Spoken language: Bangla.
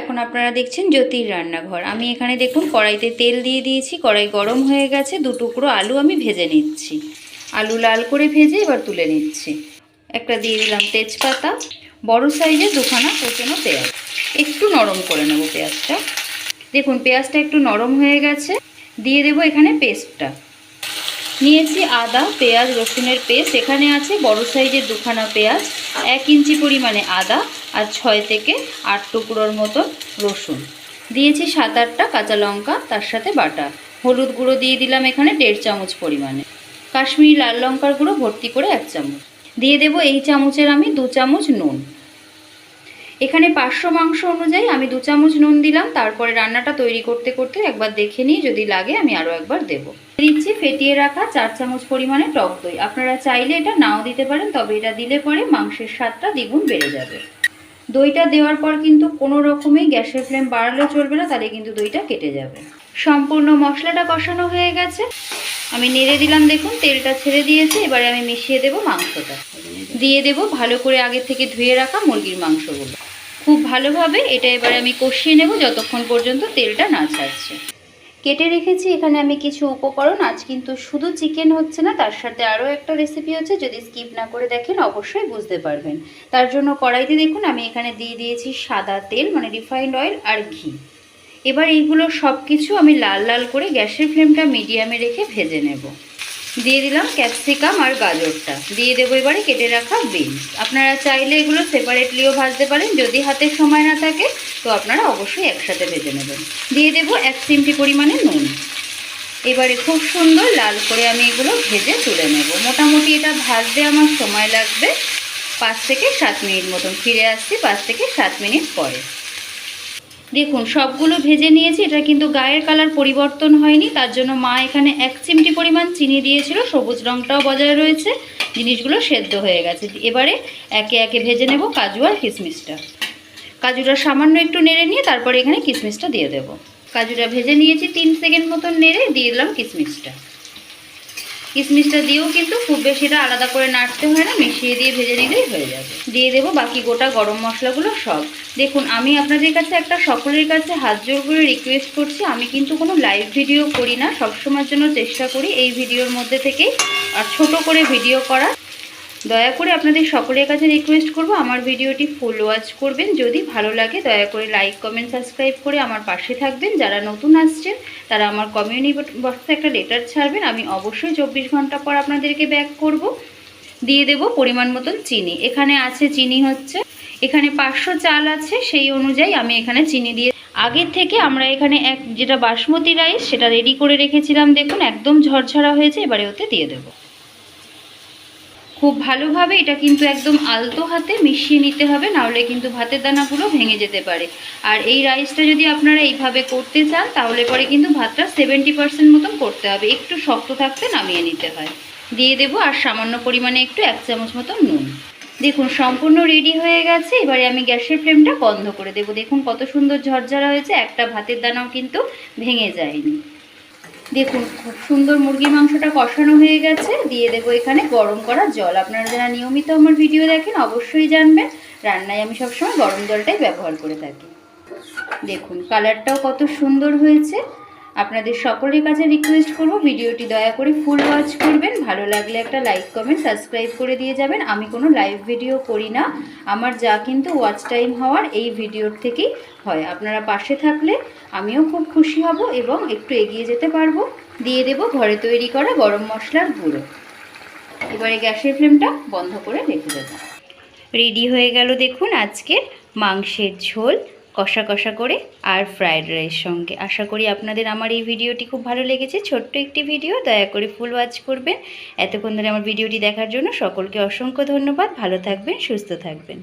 এখন আপনারা দেখছেন জ্যোতির রান্নাঘর। আমি এখানে দেখুন কড়াইতে তেল দিয়ে দিয়েছি, কড়াই গরম হয়ে গেছে, দু টুকরো আলু আমি ভেজে নিচ্ছি। আলু লাল করে ভেজে এবার তুলে নিচ্ছি। একটা দিয়ে দিলাম তেজপাতা, বড় সাইজের দুখানা কোচনো পেঁয়াজ। একটু নরম করে নেব পেঁয়াজটা। দেখুন, পেঁয়াজটা একটু নরম হয়ে গেছে। দিয়ে দেবো এখানে পেস্টটা। নিয়েছি আদা, পেঁয়াজ, রসুনের পেস্ট। এখানে আছে বড় সাইজের দুখানা পেঁয়াজ, এক ইঞ্চি পরিমাণে আদা আর ছয় থেকে আট টুকরোর মতো রসুন। দিয়েছি সাত আটটা কাঁচা লঙ্কা, তার সাথে বাটা হলুদ গুঁড়ো দিয়ে দিলাম এখানে দেড় চামচ পরিমাণে। কাশ্মীরি লাল লঙ্কার গুঁড়ো ভর্তি করে এক চামচ। দিয়ে দেবো এই চামচের আমি দু চামচ নুন। এখানে পাঁচশো মাংস অনুযায়ী আমি দু চামচ নুন দিলাম। তারপরে রান্নাটা তৈরি করতে করতে একবার দেখে নিই, যদি লাগে আমি আরও একবার দেবো। দিচ্ছি ফেটিয়ে রাখা চার চামচ পরিমাণে টক দই। আপনারা চাইলে এটা নাও দিতে পারেন, তবে এটা দিলে পরে মাংসের স্বাদটা দ্বিগুণ বেড়ে যাবে। দইটা দেওয়ার পর কিন্তু কোনো রকমেই গ্যাসের ফ্লেম বাড়ালেও চলবে না, তাহলে কিন্তু দইটা কেটে যাবে। সম্পূর্ণ মশলাটা কষানো হয়ে গেছে। আমি নেড়ে দিলাম, দেখুন, তেলটা ছেড়ে দিয়েছে, এবারে আমি মিশিয়ে দেব মাংসটা। দিয়ে দেব ভালো করে আগে থেকে ধুয়ে রাখা মুরগির মাংসগুলো। খুব ভালোভাবে এটা এবারে আমি কষিয়ে নেব, যতক্ষণ পর্যন্ত তেলটা না ছাড়ছে। কেটে রেখেছি, এখানে আমি কিছু উপকরণ, আজ কিন্তু শুধু চিকেন হচ্ছে না, তার সাথে আরও একটা রেসিপি হচ্ছে, যদি স্কিপ না করে দেখেন, অবশ্যই বুঝতে পারবেন। তার জন্য কড়াইতে দেখুন, আমি এখানে দিয়ে দিয়েছি সাদা তেল মানে রিফাইন্ড অয়েল আর ঘি। এবার এইগুলো সব কিছু আমি লাল লাল করে গ্যাসের ফ্লেমটা মিডিয়ামে রেখে ভেজে নেব। দিয়ে দিলাম ক্যাপসিকাম আর গাজরটা। দিয়ে দেবো এবারে কেটে রাখা বিনস। আপনারা চাইলে এগুলো সেপারেটলিও ভাজতে পারেন, যদি হাতে সময় না থাকে, তো আপনারা অবশ্যই একসাথে ভেজে নেবেন। দিয়ে দেবো এক চিমটি পরিমাণে নুন। এবারে খুব সুন্দর লাল করে আমি এগুলো ভেজে তুলে নেব। মোটামুটি এটা ভাজতে আমার সময় লাগবে পাঁচ থেকে সাত মিনিট মতন। ফিরে আসছি পাঁচ থেকে সাত মিনিট পরে। দেখুন, সবগুলো ভেজে নিয়েছি, এটা কিন্তু গায়ের কালার পরিবর্তন হয়নি, তার জন্য মা এখানে এক চিমটি পরিমাণ চিনি দিয়েছিল, সবুজ রঙটাও বজায় রয়েছে, জিনিসগুলো সেদ্ধ হয়ে গেছে। এবারে একে একে ভেজে নেব কাজু আর কিশমিশটা। কাজুটা সামান্য একটু নেড়ে নিয়ে তারপরে এখানে কিশমিশটা দিয়ে দেব। কাজুটা ভেজে নিয়েছি, তিন সেকেন্ড মতন নেড়ে দিয়ে দিলাম কিশমিশটা। কিশমিশটা দিয়েও কিন্তু খুব বেশিটা আলাদা করে নাড়তে হয় না, মিশিয়ে দিয়ে ভেজে নিলেই হয়ে যাবে। দিয়ে দেবো বাকি গোটা গরম মশলাগুলো সব। দেখুন, আমি আপনাদের কাছে একটা সকলের কাছে হাত জোর করে রিকোয়েস্ট করছি। আমি কিন্তু কোনো লাইভ ভিডিও করি না, সবসময়ের জন্য চেষ্টা করি এই ভিডিওর মধ্যে থেকেই, আর ছোট করে ভিডিও করা দয়া করে আপনাদের সকলের কাছে রিকোয়েস্ট করব, আমার ভিডিওটি ফুল ওয়াচ করবেন। যদি ভালো লাগে, দয়া করে লাইক কমেন্ট সাবস্ক্রাইব করে আমার পাশে থাকবেন। যারা নতুন আসছেন তারা আমার কমিউনিটি বক্সে একটা লেটার ছাড়বেন। আমি অবশ্যই চব্বিশ ঘণ্টা পর আপনাদেরকে ব্যাক করব। দিয়ে দেব পরিমাণ মতন চিনি। এখানে আছে চিনি হচ্ছে, এখানে পাঁচশো চাল আছে, সেই অনুযায়ী আমি এখানে চিনি দিয়ে আগের থেকে আমরা এখানে এক, যেটা বাসমতি রাইস সেটা রেডি করে রেখেছিলাম। দেখুন, একদম ঝরঝরা হয়েছে, এবারে ওতে দিয়ে দেবো। খুব ভালোভাবে এটা কিন্তু একদম আলতো হাতে মিশিয়ে নিতে হবে নাহলে কিন্তু ভাতের দানাগুলো ভেঙে যেতে পারে। আর এই রাইসটা যদি আপনারা এইভাবে করতে চান, তাহলে পরে কিন্তু ভাতটা সেভেন্টি পার্সেন্ট মতন করতে হবে। একটু শক্ত থাকতে নামিয়ে নিতে হয়। দিয়ে দেবো আর সামান্য পরিমাণে একটু এক চামচ মতন নুন। দেখুন, সম্পূর্ণ রেডি হয়ে গেছে। এবারে আমি গ্যাসের ফ্লেমটা বন্ধ করে দেবো। দেখুন কত সুন্দর ঝরঝরা হয়েছে। একটা ভাতের দানাও কিন্তু ভেঙে যায়নি। দেখুন, খুব সুন্দর মুরগির মাংসটা কষানো হয়ে গেছে। দিয়ে দেবো এখানে গরম করা জল। আপনারা যারা নিয়মিত আমার ভিডিও দেখেন, অবশ্যই জানবেন। রান্নায় আমি সবসময় গরম জলটাই ব্যবহার করে থাকি। দেখুন কালারটাও কত সুন্দর হয়েছে। আপনাদের সকলের কাছে রিকোয়েস্ট করব, ভিডিওটি দয়া করে ফুল ওয়াচ করবেন, ভালো লাগলে একটা লাইক কমেন্ট সাবস্ক্রাইব করে দিয়ে যাবেন। আমি কোনো লাইভ ভিডিও করি না, আমার যা কিন্তু ওয়াচ টাইম হওয়ার এই ভিডিওর থেকেই হয়। আপনারা পাশে থাকলে আমিও খুব খুশি হব এবং একটু এগিয়ে যেতে পারব। দিয়ে দেব ঘরে তৈরি করা গরম মশলার গুঁড়ো। এবারে গ্যাসের ফ্লেমটা বন্ধ করে রেখে দেবো। রেডি হয়ে গেল দেখুন আজকে মাংসের ঝোল। কষা কষা করে আর ফ্রায়েড রাইস সঙ্গে। আশা করি আপনাদের আমার এই ভিডিওটি খুব ভালো লেগেছে। ছোট্ট একটি ভিডিও, দয়া করে ফুল ওয়াচ করবেন। এতক্ষণ ধরে আমার ভিডিওটি দেখার জন্য সকলকে অসংখ্য ধন্যবাদ। ভালো থাকবেন, সুস্থ থাকবেন।